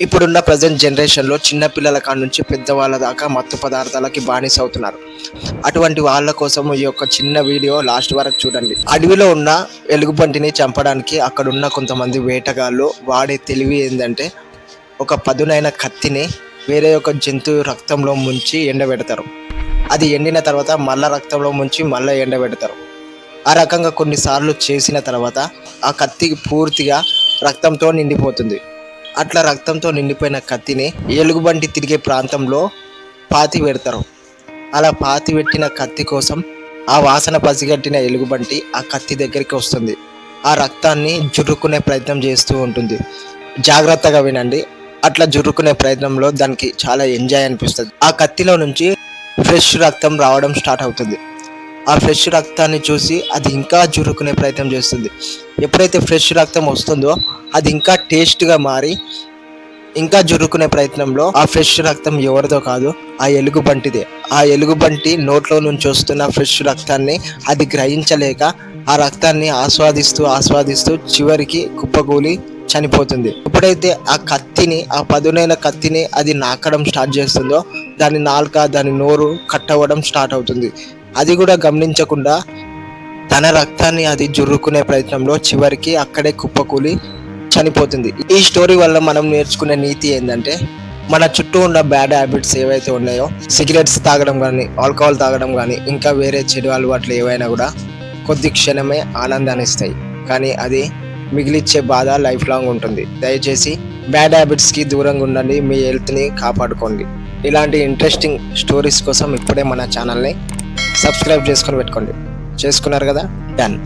ఇప్పుడున్న ప్రజెంట్ జనరేషన్లో చిన్నపిల్లల కాడ నుంచి పెద్దవాళ్ళ దాకా మత్తు పదార్థాలకి బానిస అవుతున్నారు. అటువంటి వాళ్ళ కోసం ఈ యొక్క చిన్న వీడియో లాస్ట్ వరకు చూడండి. అడవిలో ఉన్న ఎలుగుబంటిని చంపడానికి అక్కడున్న కొంతమంది వేటగాళ్ళు వాడే తెలివి ఏంటంటే ఒక పదునైన కత్తిని వేరే ఒక జంతువు రక్తంలో ముంచి ఎండబెడతారు. అది ఎండిన తర్వాత మళ్ళా రక్తంలో ముంచి మళ్ళీ ఎండబెడతారు. ఆ రకంగా కొన్నిసార్లు చేసిన తర్వాత ఆ కత్తి పూర్తిగా రక్తంతో నిండిపోతుంది. అట్లా రక్తంతో నిండిపోయిన కత్తిని ఎలుగుబంటి తిరిగే ప్రాంతంలో పాతి పెడతారు. అలా పాతి పెట్టిన కత్తి కోసం ఆ వాసన పసిగట్టిన ఎలుగుబంటి ఆ కత్తి దగ్గరికి వస్తుంది. ఆ రక్తాన్ని జుర్రుకునే ప్రయత్నం చేస్తూ ఉంటుంది. జాగ్రత్తగా వినండి. అట్లా జుర్రుకునే ప్రయత్నంలో దానికి చాలా ఎంజాయ్ అనిపిస్తుంది. ఆ కత్తిలో నుంచి ఫ్రెష్ రక్తం రావడం స్టార్ట్ అవుతుంది. ఆ ఫ్రెష్ రక్తాన్ని చూసి అది ఇంకా జురుకునే ప్రయత్నం చేస్తుంది. ఎప్పుడైతే ఫ్రెష్ రక్తం వస్తుందో అది ఇంకా టేస్ట్గా మారి ఇంకా జురుకునే ప్రయత్నంలో ఆ ఫ్రెష్ రక్తం ఎవరిదో కాదు ఆ ఎలుగుబంటిదే ఆ ఎలుగుబంటి నోట్లో నుంచి వస్తున్న ఫ్రెష్ రక్తాన్ని అది గ్రహించలేక ఆ రక్తాన్ని ఆస్వాదిస్తూ ఆస్వాదిస్తూ చివరికి కుప్పకూలి చనిపోతుంది. ఎప్పుడైతే ఆ కత్తిని ఆ పదునైన కత్తిని అది నాకడం స్టార్ట్ చేస్తుందో దాని నాలుక దాని నోరు కట్ అవ్వడం స్టార్ట్ అవుతుంది. అది కూడా గమనించకుండా తన రక్తాన్ని అది జుర్రుకునే ప్రయత్నంలో చివరికి అక్కడే కుప్పకూలి చనిపోతుంది. ఈ స్టోరీ వల్ల మనం నేర్చుకునే నీతి ఏంటంటే మన చుట్టూ ఉన్న బ్యాడ్ హ్యాబిట్స్ ఏవైతే ఉన్నాయో సిగరెట్స్ తాగడం కానీ ఆల్కహాల్ తాగడం కానీ ఇంకా వేరే చెడు అలవాట్లు ఏవైనా కూడా కొద్ది క్షణమే ఆనందాన్ని ఇస్తాయి. కానీ అది మిగిలిచ్చే బాధ లైఫ్ లాంగ్ ఉంటుంది. దయచేసి బ్యాడ్ హ్యాబిట్స్కి దూరంగా ఉండండి మీ హెల్త్ని కాపాడుకోండి. ఇలాంటి ఇంట్రెస్టింగ్ స్టోరీస్ కోసం ఇప్పుడే మన ఛానల్ని సబ్స్క్రైబ్ చేసుకొని పెట్టుకోండి. చేసుకున్నారు కదా? డన్